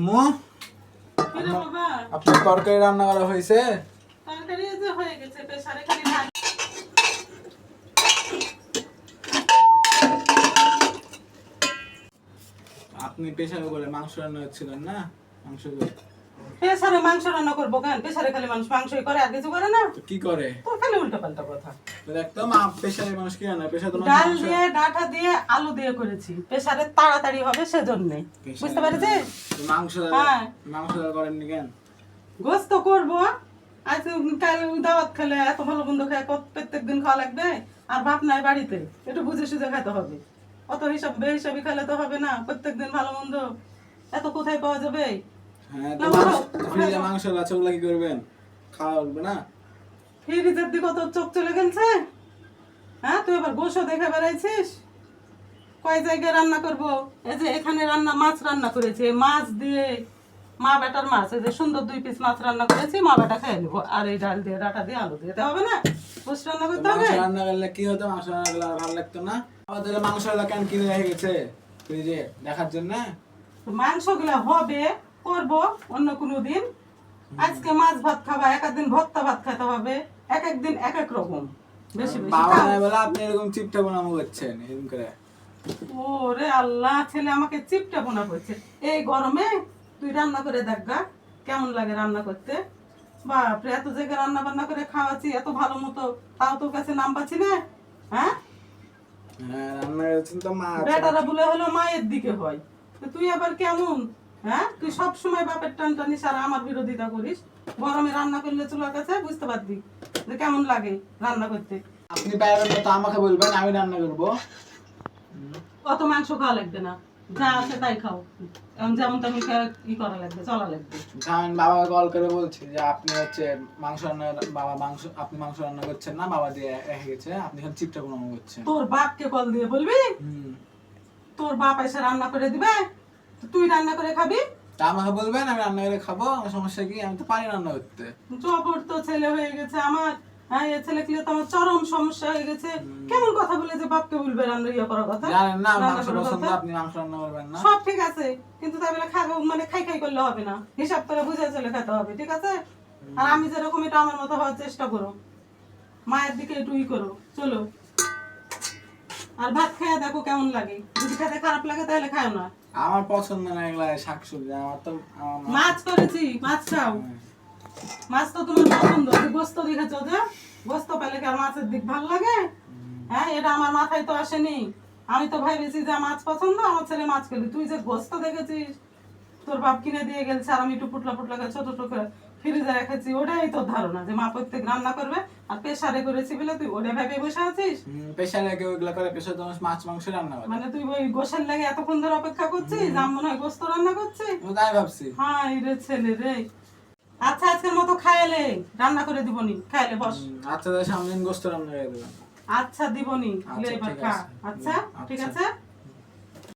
আম্মু। আপনি আপনার তরকারি রান্না করা হয়েছে? তরকারি হয়ে গেছে প্রেসারে খালি ঢাল আপনি পেশার করে মাংস রান্না হচ্ছিলেন না? মাংস করে। প্রেসারে মাংস রান্না করব কেন? খালি মানুষ মাংসই করে আর কিছু করে না। কি করে? তোর খালি উল্টো পাল্টা কথা একদম মানুষ কি রান্না ডাল দিয়ে ডাটা দিয়ে আলু দিয়ে করেছি। তাড়াতাড়ি হবে সেজন্য। বুঝতে পেরেছিস? মাংস হ্যাঁ। মাংস কেন? গোস্ত করব। আজ কাল দাওয়াত খেলে এত ভালো বন্ধু খায় কত প্রত্যেক দিন খাওয়া লাগবে? আর বাপ নাই বাড়িতে। একটু বুঝে সুঝে খাইতে হবে। অত হিসাব বেহিসাবি খেলে তো হবে না। প্রত্যেক দিন ভালো মন্দ। এত কোথায় পাওয়া যাবে? হ্যাঁ মাংস ওঠো, ফ্রিজে মাংস আছে ওগুলা কি করবেন? খাওয়া উঠবে না? ফ্রিজের দিকে চোখ চলে গেছে হ্যাঁ তুই এবার গোসও দেখে বেড়াইছিস? কয় জায়গায় রান্না করব? এই যে এখানে রান্না মাছ রান্না করেছি মাছ দিয়ে মা বেটার মাছ এই যে সুন্দর দুই পিস মাছ রান্না করেছি মা বেটা খেয়ে নেব। আর এই ডাল দিয়ে ডাটা দিয়ে আলু দিয়ে হবে না? গোস রান্না করতে হবে? রান্না করলে কি হতো? মাংস রান্না করলে ভালো লাগতো না? আমাদের মাংস কেন কিনে রেখে গেছে ফ্রিজে দেখার জন্য? মাংসগুলো হবে করব অন্য কোনো দিন। আজকে মাছ ভাত খাবা এক একদিন ভর্তা ভাত খেতে হবে। এক একদিন এক এক রকম। বেশি বেশি বাবা খাও। নাই বলে আপনি এরকম চিপটা বানাবো করছেন এরকম করে। ওরে আল্লাহ ছেলে আমাকে চিপটা বোনা করছে। এই গরমে তুই রান্না করে দেখ গা কেমন লাগে রান্না করতে। বাপরে এত জায়গায় রান্না বান্না করে খাওয়াচ্ছি এত ভালো মতো। তাও তোর কাছে নাম পাচ্ছি না? হ্যাঁ? হ্যাঁ রান্না করেছেন তো মা বেটারা বলে হলো মায়ের দিকে হয়। তো তুই আবার কেমন? হ্যাঁ? তুই সব সময় বাপের টান টানিস আর আমার বিরোধিতা করিস। গরমে রান্না করলে চুলার কাছে বুঝতে পারবি যে কেমন লাগে রান্না করতে। আপনি আমাকে বলবেন আমি রান্না করব। অত মাংস খাওয়া লাগবে না। যা আছে তাই খাও। এখন যেমন তেমন ই করা লাগবে চলা লাগবে। আমি বাবাকে কল করে বলছি যে আপনি হচ্ছে মাংস রান্না বাবা মাংস আপনি মাংস রান্না করছেন না বাবা দিয়ে রেখে গেছে আপনি এখন চিপটা বানাবো করছেন। তোর বাপকে কল দিয়ে বলবি? তোর বাপ এসে রান্না করে দিবে? তুই রান্না করে খাবি? তা আমাকে বলবেন আমি রান্না করে খাব আমার সমস্যা কি? আমি তো পারি রান্না করতে। জবর তো ছেলে হয়ে গেছে আমার। হ্যাঁ এ ছেলে কিলে তো আমার চরম সমস্যা হয়ে গেছে। কেমন কথা বলে যে বাপকে বলবে রান্না ইয়ে করার কথা? জানেন না মাংস পছন্দ আপনি মাংস রান্না করবেন না। সব ঠিক আছে কিন্তু তাই বলে খাব মানে খাই খাই করলে হবে না। হিসাব করে বুঝে চলে খেতে হবে ঠিক আছে? আর আমি যেরকম এটা আমার মতো হওয়ার চেষ্টা করো। মায়ের দিকে একটু ই করো চলো। আর ভাত খেয়ে দেখো কেমন লাগে। যদি খেতে খারাপ লাগে তাহলে খাও না। আমার পছন্দ না এগুলা শাকসবজি আমার তো মাছ করেছি মাছ খাও। মাছ তো তোমার পছন্দ। গোস্ত দেখেছ যে? গোস্ত পেলে কি আর মাছের দিক ভালো লাগে? হ্যাঁ এটা আমার মাথায় তো আসেনি। আমি তো ভেবেছি যে মাছ পছন্দ আমার ছেলে মাছ খেলি। তুই যে গোস্ত দেখেছিস তোর বাপ কিনে দিয়ে গেলছে আর আমি একটু পুটলা পুটলা করে ছোট ছোট করে। ফ্রিজে রেখেছি ওটাই তোর ধারণা যে মা প্রত্যেক রান্না করবে আর প্রেসারে করেছি বলে তুই ওটা ভেবে বসে আছিস? হুম, প্রেশারে কেউ এগুলা করে প্রেশার তো মাছ মাংস রান্না করে। মানে তুই ওই গোসের লাগে এতক্ষণ ধরে অপেক্ষা করছিস? যা মনে হয় গোস্ত রান্না করছিস? আমি তাই ভাবছি। হাই রে ছেলে রে। আচ্ছা আজকের মতো খায়ালে রান্না করে দিবনি। খায়ালে বস। আচ্ছা সামনে গোস্ত রান্না করে দেবেন আচ্ছা দিবনি। আচ্ছা, ঠিক আচ্ছা ঠিক আচ্ছা। আছে?